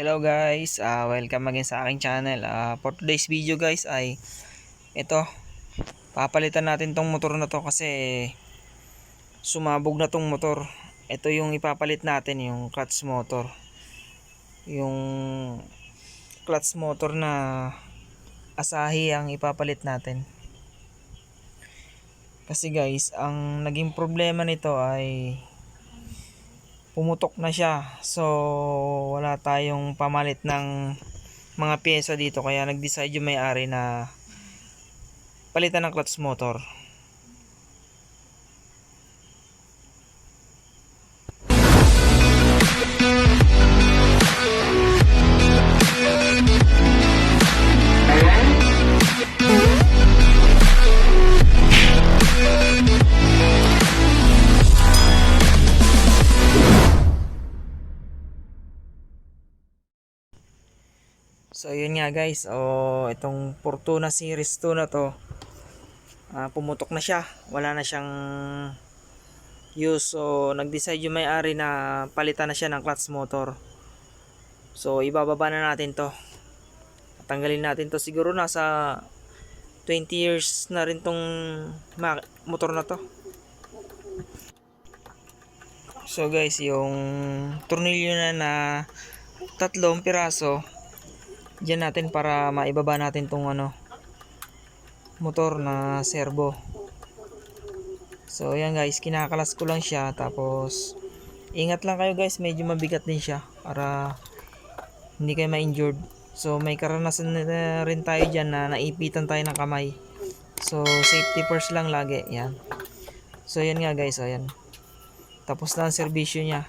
Hello guys, ah welcome again sa aking channel. Ah for today's video guys ay ito, papalitan natin tong motor na to kasi sumabog na tong motor. Ito yung ipapalit natin, yung clutch motor. Yung clutch motor na Asahi ang ipapalit natin. Kasi guys, ang naging problema nito ay pumutok na siya. So, wala tayong pamalit ng mga pyesa dito. Kaya nag-decide yung may-ari na palitan ng clutch motor. So, yun nga guys. O, itong Fortuna Series 2 na to, ah, pumutok na siya. Wala na siyang use. So, nag-decide yung may-ari na palitan na siya ng clutch motor. So, ibababa na natin to. Tanggalin natin to. Siguro nasa 20 years na rin tong motor na to. So guys, yung tornilyo na na tatlong piraso, Diyan natin para maibaba natin tong ano motor na servo. So ayan guys, kinakalas ko lang siya tapos ingat lang kayo guys, medyo mabigat din siya para hindi kayo ma-injured. So may karanasan na rin tayo diyan na naipitan tayo ng kamay. So safety first lang lagi, yan. So yan nga guys, ayan. Tapos na ang serbisyo niya.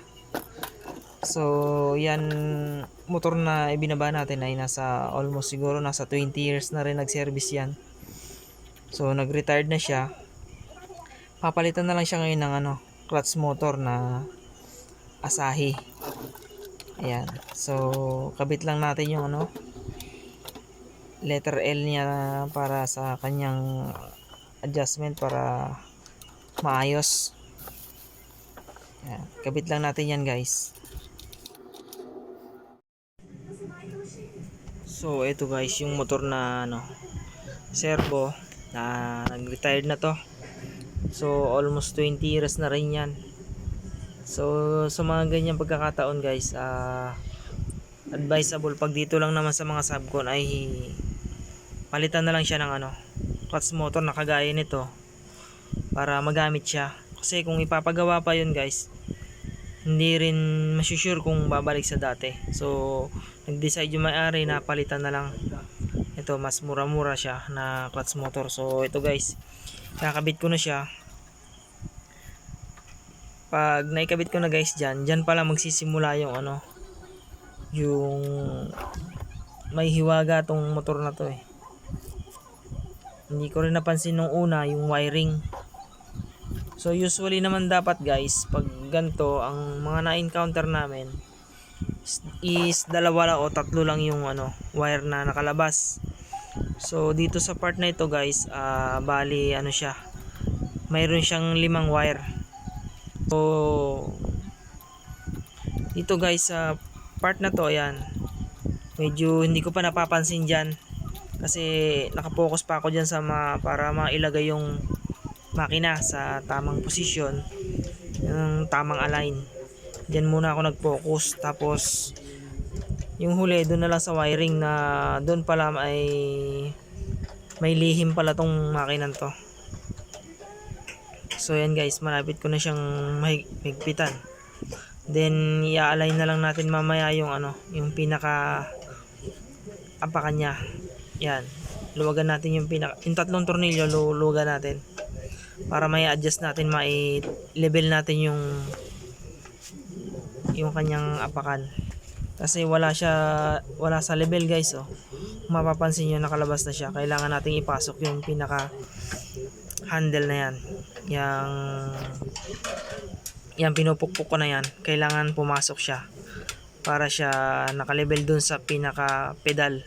So, yan motor na ibinaba natin ay nasa almost siguro nasa 20 years na rin nag-service yan. So, nag-retired na siya. Papalitan na lang siya ngayon ng ano, clutch motor na Asahi. Ayan. So, kabit lang natin yung ano, letter L niya para sa kanyang adjustment para maayos. Ayan. Kabit lang natin yan guys. So, ito guys, yung motor na ano, servo na nag-retired na to. So, almost 20 years na rin yan. So, sa mga ganyang pagkakataon guys, ah advisable pag dito lang naman sa mga subcon ay palitan na lang siya ng ano, clutch motor na kagaya nito para magamit siya. Kasi kung ipapagawa pa yun guys, hindi rin masusure kung babalik sa dati. So, nag-decide yung may-ari na palitan na lang. Ito, mas mura-mura siya na clutch motor. So, ito guys, nakakabit ko na siya. Pag naikabit ko na guys dyan, dyan pala magsisimula yung ano, yung may hiwaga tong motor na to eh. Hindi ko rin napansin nung una yung wiring. So usually naman dapat guys, pag ganito, ang mga na-encounter namin is, dalawa lang o tatlo lang yung ano, wire na nakalabas. So dito sa part na ito guys, ah bali ano siya, mayroon siyang limang wire. So dito guys sa part na to, ayan, medyo hindi ko pa napapansin dyan kasi nakapokus pa ako dyan sa ma, para mailagay yung makina sa tamang posisyon yung tamang align dyan muna ako nag-focus. Tapos yung huli doon na lang sa wiring na doon pala ay may lihim pala tong makinan to. So yan guys malapit ko na siyang mahig- mahigpitan then i-align na lang natin mamaya yung ano yung pinaka apakan niya yan. Luwagan natin yung pinaka yung tatlong tornilyo lu- luwagan natin. Para may adjust natin mai level natin yung yung kanyang apakan. Kasi wala siya wala sa level guys oh. Mapapansin nyo nakalabas na siya. Kailangan nating ipasok yung pinaka handle na yan. Yung yan pinupukpuk ko na yan. Kailangan pumasok siya para siya nakalevel dun sa pinaka pedal.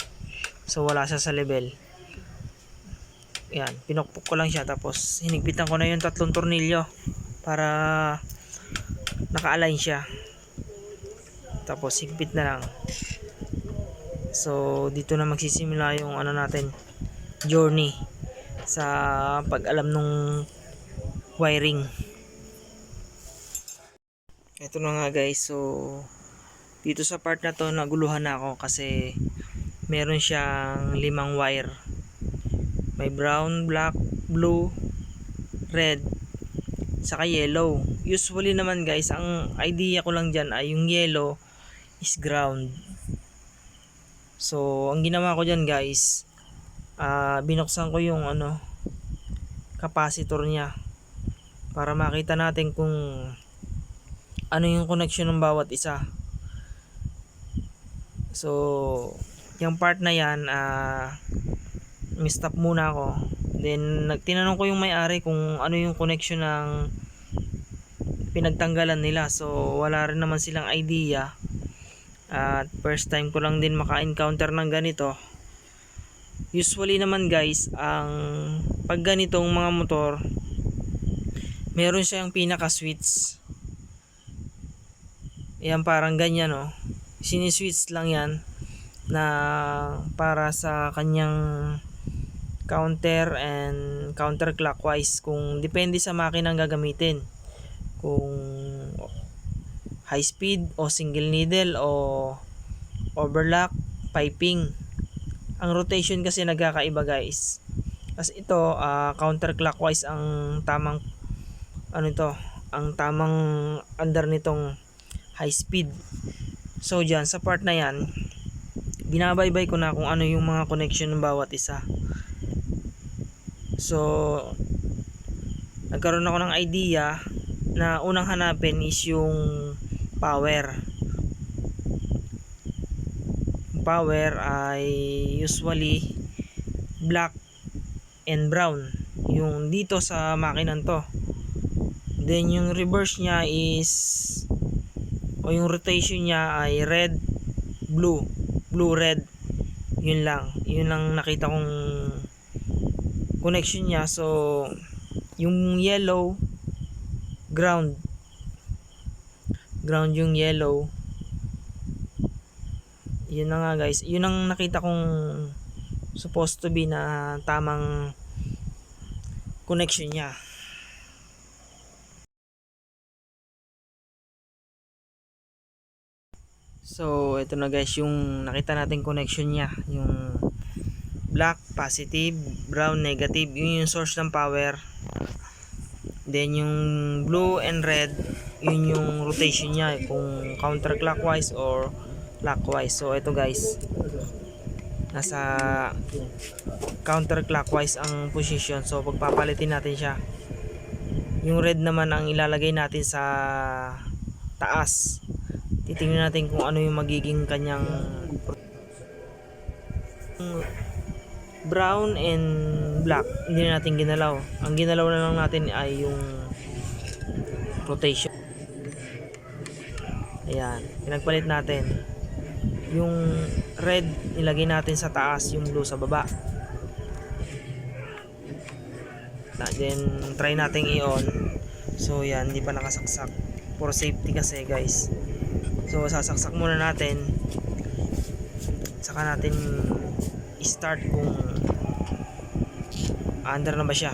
So wala siya sa level. Yan, pinukpok ko lang siya. Tapos hinigpitan ko na yung tatlong tornilyo para naka-align siya. Tapos higpit na lang. So, dito na magsisimula yung ano natin, journey sa pag-alam nung wiring. Ito na nga guys, so dito sa part na to naguluhan na ako kasi meron siyang limang wire. May brown, black, blue, red, saka yellow. Usually naman guys, ang idea ko lang dyan ay yung yellow is ground. So, ang ginawa ko dyan guys, ah binuksan ko yung ano, capacitor niya para makita natin kung ano yung connection ng bawat isa. So, yung part na yan, ah stop muna ako. Then, nagtinanong ko yung may-ari kung ano yung connection ng pinagtanggalan nila. So, wala rin naman silang idea. At first time ko lang din maka-encounter ng ganito. Usually naman guys, ang pag ganitong mga motor, meron siyang pinaka-switch. Yan parang ganyan no. Siniswitch lang yan na para sa kanyang counter and counterclockwise kung depende sa makina ang gagamitin. Kung high speed o single needle o overlock, piping. Ang rotation kasi nagkakaiba guys. Kasi ito ah, counterclockwise ang tamang ano ito, ang tamang under nitong high speed. So dyan sa part na yan, binabaybay ko na kung ano yung mga connection ng bawat isa. So nagkaroon ako ng idea na unang hanapin is yung power. Power ay usually black and brown. Yung dito sa makinan to. Then yung reverse niya is o yung rotation niya ay red, blue, blue, red. Yun lang. Yun lang nakita kong connection niya. So, yung yellow, ground. Ground yung yellow. Yun na nga guys. Yun ang nakita kong supposed to be na tamang connection niya. So, ito na guys yung nakita natin connection niya. Yung black, positive, brown, negative. Yun yung source ng power. Then, yung blue and red, yun yung rotation niya. Kung counterclockwise or clockwise. So, ito guys. Nasa counterclockwise ang position. So, pagpapalitin natin siya. Yung red naman ang ilalagay natin sa taas titingnan natin kung ano yung magiging kanyang brown and black hindi na natin ginalaw. Ang ginalaw na lang natin ay yung rotation. Ayan pinagpalit natin. Yung red nilagay natin sa taas yung blue sa baba. Then try nating i-on. So yan hindi pa nakasaksak. For safety kasi guys. So sasaksak muna natin. Saka natin i-start kung under na ba siya.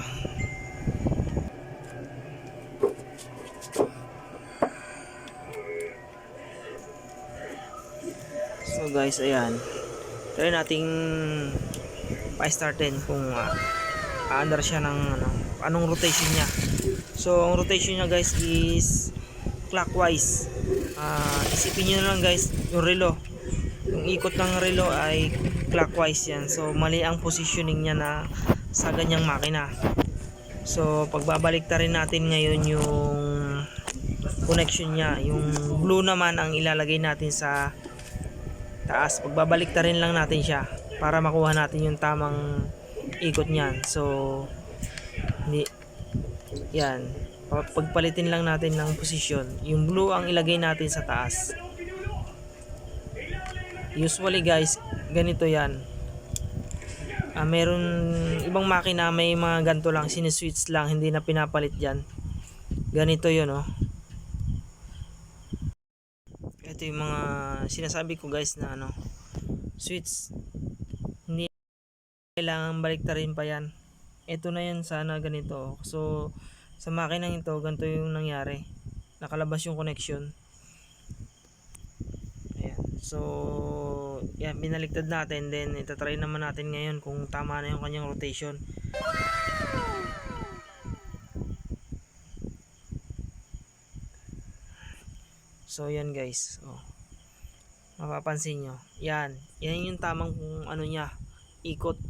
So guys, ayan. Try nating pa-startin kung uh, under siya ng ano, anong rotation niya. So ang rotation niya guys is clockwise Ah, isipin na lang guys yung relo yung ikot ng relo ay clockwise yan so mali ang positioning niya na sa ganyang makina. So pagbabalik ta rin natin ngayon yung connection niya. Yung blue naman ang ilalagay natin sa taas. Pagbabalik ta rin lang natin siya para makuha natin yung tamang ikot niyan. So hindi. Yan. Pagpalitin lang natin ng posisyon. Yung blue ang ilagay natin sa taas. Usually guys ganito yan ah, meron ibang makina may mga ganito lang siniswitch lang hindi na pinapalit dyan. Ganito yun oh. Ito yung mga sinasabi ko guys na ano switch. Hindi kailangan baliktarin pa yan. Ito na yan sana ganito. So sa makinang ito ganito yung nangyari. Nakalabas yung connection. Ayan. So yan binaliktad natin. Then itatry naman natin ngayon kung tama na yung kanyang rotation. So yan guys. Oh. mapapansin nyo. Yan. Yan yung tamang kung ano niya. Ikot.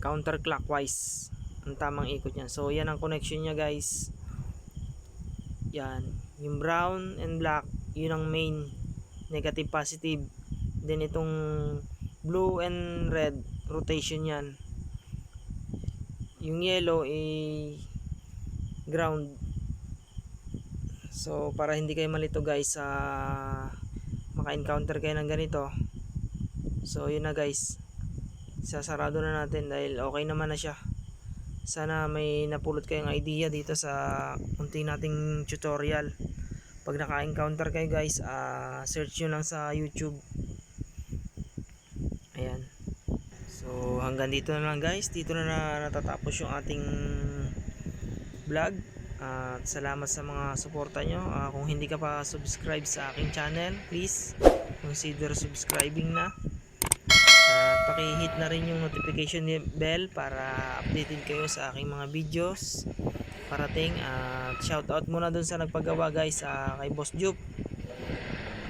Counterclockwise. Ang tamang ikot niya. So yan ang connection niya guys. Yan. Yung brown and black yun ang main negative positive then itong blue and red rotation yan. Yung yellow ay ground. So para hindi kayo malito guys sa maka-encounter kayo ng ganito. So yun na guys. Sasarado na natin dahil okay naman na siya. Sana may napulot kayong idea dito sa unti nating tutorial pag naka-encounter kayo guys ah, search nyo lang sa youtube. Ayan. So hanggang dito na lang guys. Dito na, na natatapos yung ating vlog. At salamat sa mga suporta nyo. Ah, kung hindi ka pa subscribe sa aking channel please consider subscribing na. At paki-hit na rin yung notification bell para updated kayo sa aking mga videos parating at shout out muna dun sa nagpagawa guys sa kay Boss Jup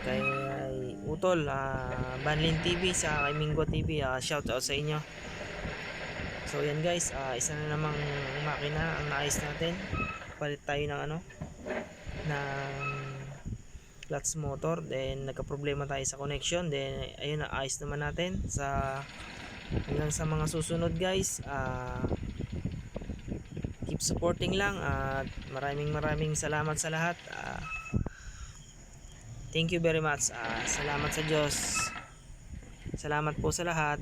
kay Utol ah, Banlin TV sa kay Mingo TV ah, shout out sa inyo. So yan guys ah, isa na namang makina ang naayos natin. Palit tayo ng ano ng clutch motor then nagka-problema tayo sa connection then ayun na ayos naman natin sa hanggang sa mga susunod guys. Ah keep supporting lang at maraming maraming salamat sa lahat. Ah, thank you very much. Ah, salamat sa Diyos. Salamat po sa lahat